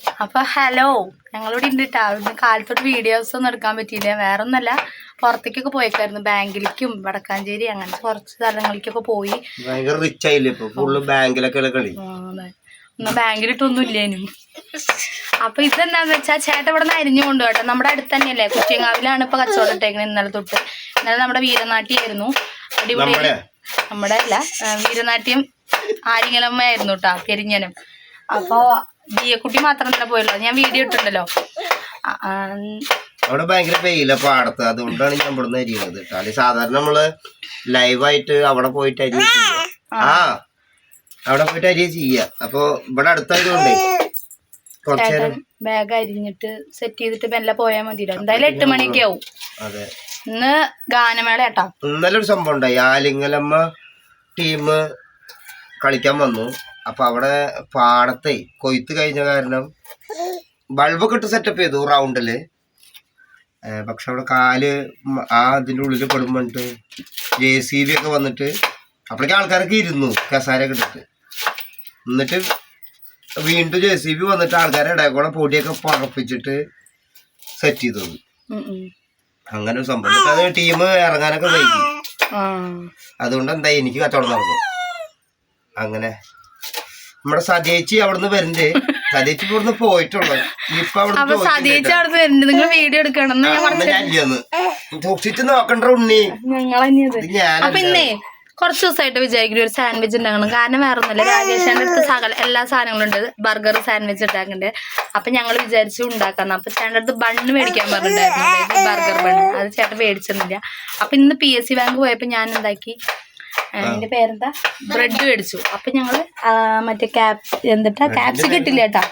അപ്പൊ ഹലോ ഞങ്ങളിവിടെ ഉണ്ട് കേട്ടോ ഇന്ന് കാലത്തോട്ട് വീഡിയോസ് ഒന്നും എടുക്കാൻ പറ്റിയില്ല. വേറെ ഒന്നല്ല പുറത്തേക്കൊക്കെ പോയേക്കായിരുന്നു. ബാങ്കിലേക്കും വടക്കാഞ്ചേരി അങ്ങനത്തെ കുറച്ച് സ്ഥലങ്ങളിലേക്കൊക്കെ പോയി. ഭയങ്കര റിച്ച് ആയില്ലേ ഇപ്പൊ? ഫുള്ള് ബാങ്കിലൊക്കെ കളി. അപ്പൊ ഇതെന്താന്ന് വെച്ചാ ചേട്ടൻ ഇവിടെ നിന്ന് അരിഞ്ഞു കൊണ്ടു കേട്ടോ നമ്മുടെ അടുത്ത് തന്നെയല്ലേ? കുറ്റിയങ്കാവിലാണ് ഇപ്പൊ കച്ചവടം ഇട്ടേക്കുന്നത് ഇന്നലെ തൊട്ട്. ഇന്നലെ നമ്മുടെ വീരനാട്ടിയായിരുന്നു. അടിപൊളി. നമ്മുടെ? അല്ല വീരനാട്യം ആരിങ്ങലമ്മയായിരുന്നു കേട്ടോ പെരിഞ്ഞനം. അപ്പൊ ദിയക്കുട്ടി മാത്രം തന്നെ പോയല്ലോ. ഞാൻ വീഡിയോ ഇട്ടിട്ടുണ്ടല്ലോ. ആ, അവിടെ ഭയങ്കര വെയില പാടത്ത്. അതുകൊണ്ടാണ് ഞാൻ ഇവിടുന്ന് അരിയുന്നത് കേട്ടോ. സാധാരണ നമ്മൾ ലൈവായിട്ട് അവിടെ പോയിട്ട് അരി ആ. അവിടെ പോയിട്ട് അരി ചെയ്യ. അപ്പൊ ഇവിടെ അടുത്തായതുകൊണ്ടേ ബാഗ് അരിഞ്ഞിട്ട് സെറ്റ് ചെയ്തിട്ട് മെല്ലെ പോയാൽ മതിയല്ലോ. എന്തായാലും എട്ട് മണിയൊക്കെ ആവും. അതെ. ഇന്ന് ഗാനമേള ഏട്ടാ ഇന്നലെ ഒരു സംഭവം ഉണ്ടായി. ആലിങ്ങലമ്മ ടീം കളിക്കാൻ വന്നു. അപ്പൊ അവിടെ പാടത്തെ കൊയ്ത്ത് കഴിഞ്ഞ കാരണം ബൾബൊക്കെ ഇട്ട് സെറ്റപ്പ് ചെയ്തു റൗണ്ടിൽ പക്ഷെ അവിടെ കാൽ ആ അതിന്റെ ഉള്ളിൽ പെടുമ്പോട്ട് ജെ സി ബി ഒക്കെ വന്നിട്ട് അപ്പോഴേക്കും ആൾക്കാരൊക്കെ ഇരുന്നു കസാരൊക്കെ ഇട്ടിട്ട്. എന്നിട്ട് വീണ്ടും ജെ സി ബി വന്നിട്ട് ആൾക്കാരെ ഇടയിൽ കൂടെ പൊടിയൊക്കെ പറപ്പിച്ചിട്ട് സെറ്റ് ചെയ്തു. അങ്ങനെ ഒരു സംഭവം. അത് ടീം ഇറങ്ങാനൊക്കെ വൈകി. അതുകൊണ്ട് എന്താ എനിക്ക് കച്ചവടം നടന്നു. അങ്ങനെ. നമ്മുടെ സതേച്ചി അവിടുന്ന് വരുന്നത് സതേച്ചി ഇവിടുന്ന് പോയിട്ടുള്ളു. ഇപ്പൊ നിങ്ങൾ വീഡിയോ എടുക്കണം. സൂക്ഷിച്ച് നോക്കണ്ട ഉണ്ണി? പിന്നെ കുറച്ച് ദിവസമായിട്ട് വിചാരിക്കുന്നു ഒരു സാൻഡ്വിച്ച് ഉണ്ടാക്കണം. കാരണം വേറെ ഒന്നുമില്ല രാജേഷാന്റെ അടുത്ത് സകല എല്ലാ സാധനങ്ങളും ഉണ്ട്. ബർഗർ സാൻഡ്വിച്ച് ഉണ്ടാക്കുന്നുണ്ട് അപ്പൊ ഞങ്ങൾ വിചാരിച്ചു ഉണ്ടാക്കാന്ന് അപ്പൊ ചേട്ടന്റെ അടുത്ത് ബണ്ണ് മേടിക്കാൻ പറഞ്ഞിട്ടുണ്ടായിരുന്നു. ബർഗർ ബണ്ണ് അത് ചേട്ടൻ മേടിച്ചിരുന്നില്ല. അപ്പൊ ഇന്ന് പി എസ് സി ബാങ്ക് പോയപ്പോൾ ഞാൻ എന്താക്കി? അതിന്റെ പേരെന്താ? ബ്രെഡ് മേടിച്ചു. അപ്പൊ ഞങ്ങൾ മറ്റേ ക്യാപ് എന്നിട്ടാ ക്യാപ്സ് കിട്ടില്ല കേട്ടാ.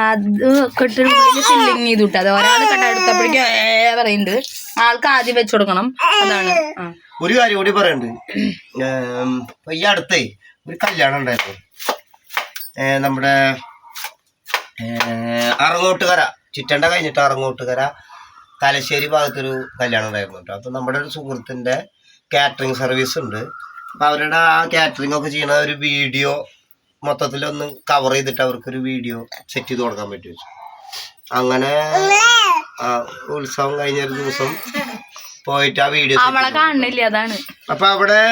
അത് കെട്ടിടത്തിൽ ഫില്ലിങ് ചെയ്തു വിട്ടത് ഒരാൾ കണ്ടെടുത്തപ്പോഴേക്കും പറയുന്നുണ്ട്. ആൾക്ക് ആദ്യം വെച്ചു കൊടുക്കണം. അതാണ്. ഒരു കാര്യം കൂടി പറയണ്ട്. ഈ അടുത്തേ ഒരു കല്യാണം ഉണ്ടായിരുന്നു. നമ്മുടെ അറങ്ങോട്ടുകര. ചുറ്റണ്ട കഴിഞ്ഞിട്ട് അറങ്ങോട്ടുകര തലശ്ശേരി ഭാഗത്തൊരു കല്യാണം ഉണ്ടായിരുന്നു കേട്ടോ. അപ്പൊ നമ്മുടെ ഒരു സുഹൃത്തിന്റെ കാറ്ററിംഗ് സർവീസ് ഉണ്ട്. അപ്പൊ അവരുടെ ആ കാറ്ററിംഗ് ഒക്കെ ചെയ്യുന്ന ഒരു വീഡിയോ മൊത്തത്തിലൊന്ന് കവർ ചെയ്തിട്ട് അവർക്കൊരു വീഡിയോ സെറ്റ് ചെയ്ത് കൊടുക്കാൻ പറ്റും അങ്ങനെ ഉത്സവം കഴിഞ്ഞ ഒരു ദിവസം പോയിട്ട് ആ വീഡിയോ കാണുന്നില്ല അതാണ്. അപ്പൊ അവിടെ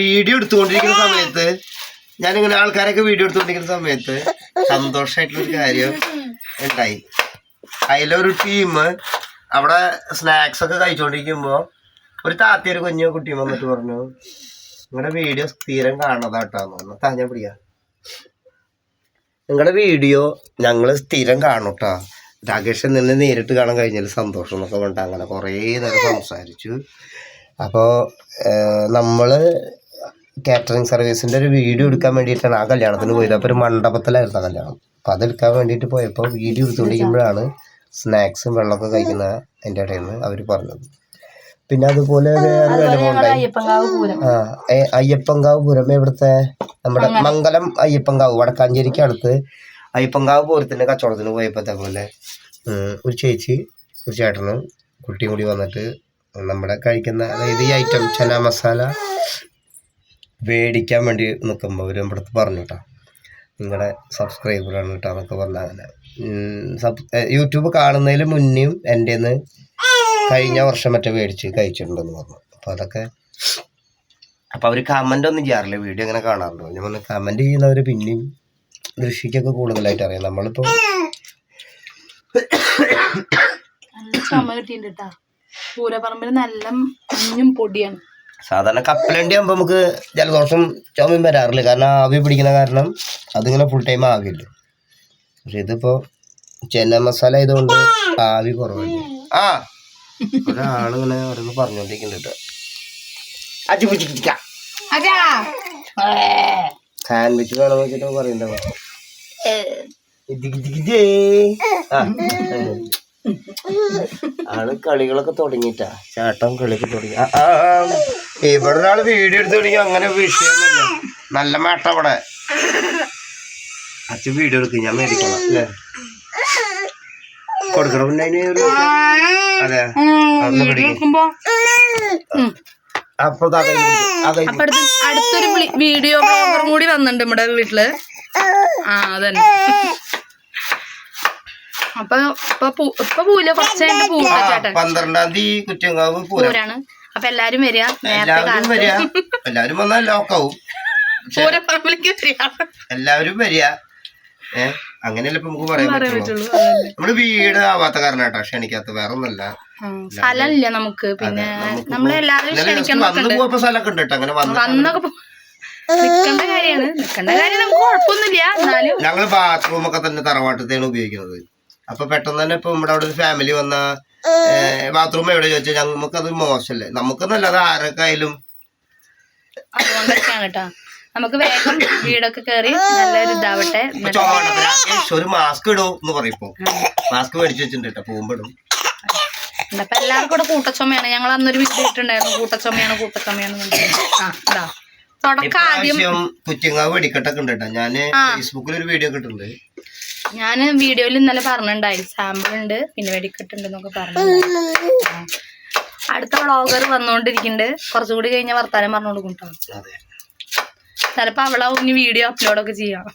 വീഡിയോ എടുത്തുകൊണ്ടിരിക്കുന്ന സമയത്ത് ഞാനിങ്ങനെ ആൾക്കാരൊക്കെ വീഡിയോ എടുത്തുകൊണ്ടിരിക്കുന്ന സമയത്ത് സന്തോഷമായിട്ടുള്ളൊരു കാര്യം ഉണ്ടായി. അതിലൊരു ടീം അവിടെ സ്നാക്സ് ഒക്കെ കഴിച്ചുകൊണ്ടിരിക്കുമ്പോ ഒരു താത്തി ഒരു കുഞ്ഞു കുട്ടിയും വന്നിട്ട് പറഞ്ഞു നിങ്ങളുടെ വീഡിയോ സ്ഥിരം കാണുന്നതാട്ടാന്ന് പറഞ്ഞു. താ ഞാൻ പിടിക്കാം. നിങ്ങളുടെ വീഡിയോ ഞങ്ങൾ സ്ഥിരം കാണും കേട്ടോ രാകേഷൻ നിന്ന് നേരിട്ട് കാണാൻ കഴിഞ്ഞാൽ സന്തോഷം എന്നൊക്കെ പറഞ്ഞിട്ട് അങ്ങനെ കുറേ നേരം സംസാരിച്ചു. അപ്പോൾ നമ്മൾ കാറ്ററിംഗ് സർവീസിന്റെ ഒരു വീഡിയോ എടുക്കാൻ വേണ്ടിയിട്ടാണ് ആ കല്യാണത്തിന് പോയത്. അപ്പോൾ ഒരു മണ്ഡപത്തിലായിരുന്നു ആ കല്യാണം. അപ്പോൾ അതെടുക്കാൻ വേണ്ടിയിട്ട് പോയപ്പോൾ വീഡിയോ എടുത്തുകൊണ്ടിരിക്കുമ്പോഴാണ് സ്നാക്സും വെള്ളമൊക്കെ കഴിക്കുന്ന എന്റെ ഇടയിൽ നിന്ന് അവർ പറഞ്ഞത്. പിന്നെ അതുപോലെ വേറെ വിലമുണ്ടായി അയ്യപ്പങ്കാവ് പൂരം. എവിടുത്തെ? നമ്മുടെ മംഗലം. അയ്യപ്പങ്കാവ് വടക്കാഞ്ചേരിക്ക് അടുത്ത്. അയ്യപ്പങ്കാവ് പൂരത്തിന്റെ കച്ചവടത്തിന് പോയപ്പോഴത്തെ പോലെ ഒരു ചേച്ചി ഒരു ചേട്ടനും കുട്ടിയും കൂടി വന്നിട്ട് നമ്മുടെ കഴിക്കുന്ന അതായത് ഈ ഐറ്റം ചന മസാല മേടിക്കാൻ വേണ്ടി നിൽക്കുമ്പോൾ അവർ നമ്മുടെ അടുത്ത് പറഞ്ഞു കേട്ടോ. നിങ്ങളുടെ സബ്സ്ക്രൈബറാണ് കേട്ടോ എന്നൊക്കെ പറഞ്ഞ അങ്ങനെ. യൂട്യൂബ് കാണുന്നതിന് മുന്നേയും എന്റെ കഴിഞ്ഞ വർഷം മറ്റേ മേടിച്ച് കഴിച്ചിട്ടുണ്ടെന്ന് പറഞ്ഞു. അപ്പോൾ അതൊക്കെ അപ്പോൾ അവർ കമന്റ് ഒന്നും ചെയ്യാറില്ല. വീഡിയോ അങ്ങനെ കാണാറുണ്ടോ. ഞാൻ പറഞ്ഞു കമന്റ് ചെയ്യുന്നവർ പിന്നെയും ദൃശ്യക്കൊക്കെ കൂടുതലായിട്ട് അറിയാം. നമ്മളിപ്പോൾ നല്ല ചുമ കിട്ടിയിട്ടുണ്ട് കേട്ടാ പൂരപ്പറമ്പിൽ നല്ല മഞ്ഞും പൊടിയാണ്. സാധാരണ കപ്പലണ്ടി ആകുമ്പോൾ നമുക്ക് ജലദോഷം ചുമയും വരാറില്ല. കാരണം ആവി പിടിക്കുന്ന കാരണം അതിങ്ങനെ ഫുൾ ടൈം ആവില്ല. പക്ഷെ ഇതിപ്പോൾ ചെന്ന മസാല ആയതുകൊണ്ട് ആവി കുറവാണ് ആ ഒരാളിങ്ങനെ ഓരോന്ന് പറഞ്ഞോണ്ടിരിക്കുന്നുണ്ട്. കേട്ടോ സാൻഡ്വിച്ച് വേണം വെച്ചിട്ട് പറയുന്നുണ്ടോ ആ. ആൾ കളികളൊക്കെ തുടങ്ങിട്ടാ ചാട്ടം കളിയൊക്കെ തുടങ്ങി. ഇവിടെ ഒരാൾ വീഡിയോ എടുത്ത് തുടങ്ങി. അങ്ങനെ വിഷയമൊന്നുമില്ല. നല്ല മേട്ട അവിടെ. അച്ഛൻ വീഡിയോ എടുക്കും ഞാൻ മേടിക്കണം അല്ലേ? കൊടുക്കണം. പിന്നെ അതിന് അതെ. പിടിക്കും. അപ്പൊ അപ്പൊ അടുത്ത് അടുത്തൊരു വീഡിയോ ബ്ലോഗറും കൂടി വന്നിട്ടുണ്ട് നമ്മുടെ വീട്ടിൽ. ആ അതന്നെ. അപ്പൊ ഇപ്പൊ പൂ- ഇപ്പൊ പൂല കുറച്ച് കഴിഞ്ഞിട്ട് ആ പൂക്ക ചേട്ടൻ. പന്ത്രണ്ടാം തീയതി കുറ്റങ്കാവ് പൂരം. പൂരാണ്. അപ്പൊ എല്ലാരും വരിക. നേരത്തെ എല്ലാവരും കാലത്ത്. വരിക. എല്ലാവരും വന്നാൽ ലോക്കാവും പൂരപ്പറമ്പിലേക്ക് വരിക. എല്ലാവരും വരിക. ഏ? അങ്ങനെയല്ല ഇപ്പൊ നമുക്ക് പറയാൻ പറ്റുള്ളൂ. നമ്മൾ വീട് ആവാത്ത കാരണാട്ടോ ക്ഷണിക്കാത്ത വേറെ ഒന്നല്ല സ്ഥലമില്ല നമുക്ക് പിന്നെ നമ്മളെല്ലാവരും വന്ന് പോയപ്പോ സ്ഥലമൊക്കെ ഉണ്ട് കേട്ടോ അങ്ങനെ വന്നു നിക്കണ്ട കാര്യാണ് നിക്കണ്ട കാര്യം നമുക്ക് കുഴപ്പമൊന്നുമില്ല എന്നാലും. ഞങ്ങൾ ബാത്റൂം ഒക്കെ തന്നെ തറവാട്ടത്തെയാണ് ഉപയോഗിക്കുന്നത്. അപ്പൊ പെട്ടെന്ന് തന്നെ ഇപ്പൊ നമ്മുടെ അവിടെ ഒരു ഫാമിലി വന്ന ബാത്റൂം എവിടെ ചോദിച്ചാൽ നമുക്കത് മോശമല്ലേ? നമുക്കെന്നല്ലാതെ ആരൊക്കെയായാലും അതുകൊണ്ടൊക്കെയാണ് കേട്ടോ. നമുക്ക് വേഗം വീടൊക്കെ കേറി നല്ലൊരു ഇതാവട്ടെ ഒരു മാസ്ക് ഇടൂ എന്ന് മാസ്ക് മേടിച്ചു വെച്ചിട്ടുണ്ട് പോകുമ്പോ അപ്പൊ എല്ലാവർക്കും കൂടെ കൂട്ടച്ചുമയാണ് ഞങ്ങൾ അന്നൊരു വീഡിയോ ഇട്ടുണ്ടായിരുന്നു കൂട്ടച്ചുമയാണ് കൂട്ടച്ചുമയാണ് ആ ഇതാ. കുറ്റിങ്ങാവ് വെടിക്കെട്ടൊക്കെ ഉണ്ട് കേട്ടോ. ഞാൻ ഫേസ്ബുക്കിൽ ഒരു വീഡിയോ ഞാൻ വീഡിയോയിൽ ഇന്നലെ പറഞ്ഞിട്ടുണ്ടായി സാമ്പിൾ ഉണ്ട് പിന്നെ വെടിക്കെട്ടുണ്ട് എന്നൊക്കെ പറഞ്ഞു അടുത്ത വ്ളോഗർ വന്നുകൊണ്ടിരിക്കുന്നുണ്ട്. കുറച്ചുകൂടി കഴിഞ്ഞ വർത്താനം പറഞ്ഞു കൊടുക്കും കേട്ടോ ചിലപ്പോ അവളെ ഇനി വീഡിയോ അപ്ലോഡ് ഒക്കെ ചെയ്യാം.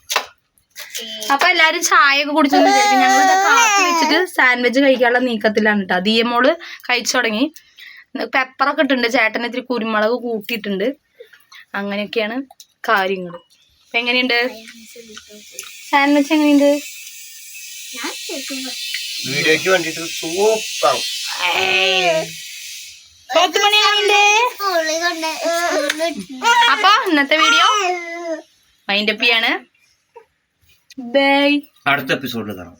അപ്പൊ എല്ലാരും ചായ ഒക്കെ കുടിച്ചെന്ന് വിചാരിക്കും. ഞങ്ങൾ കാപ്പി വെച്ചിട്ട് സാൻഡ്വിച്ച് കഴിക്കാനുള്ള നീക്കത്തിലാണ് കേട്ടോ ദിയമോൾ കഴിച്ചു തുടങ്ങി. പെപ്പറൊക്കെ ഇട്ടുണ്ട് ചേട്ടനെ ഇത്തിരി കുരുമുളക് കൂട്ടിയിട്ടുണ്ട്. അങ്ങനെയൊക്കെയാണ് കാര്യങ്ങൾ. അപ്പൊ എങ്ങനെയുണ്ട്? സാൻഡ്വിച്ച് എങ്ങനെയുണ്ട്? വീഡിയോക്ക് വേണ്ടിട്ട് സൂപ്പർ. പത്ത് മണി എങ്ങനെയുണ്ട് അപ്പൊ ഇന്നത്തെ വീഡിയോ മൈൻഡ് അപ്പ് ചെയ്യാണ്. ബൈ അടുത്ത എപ്പിസോഡിൽ കാണാം.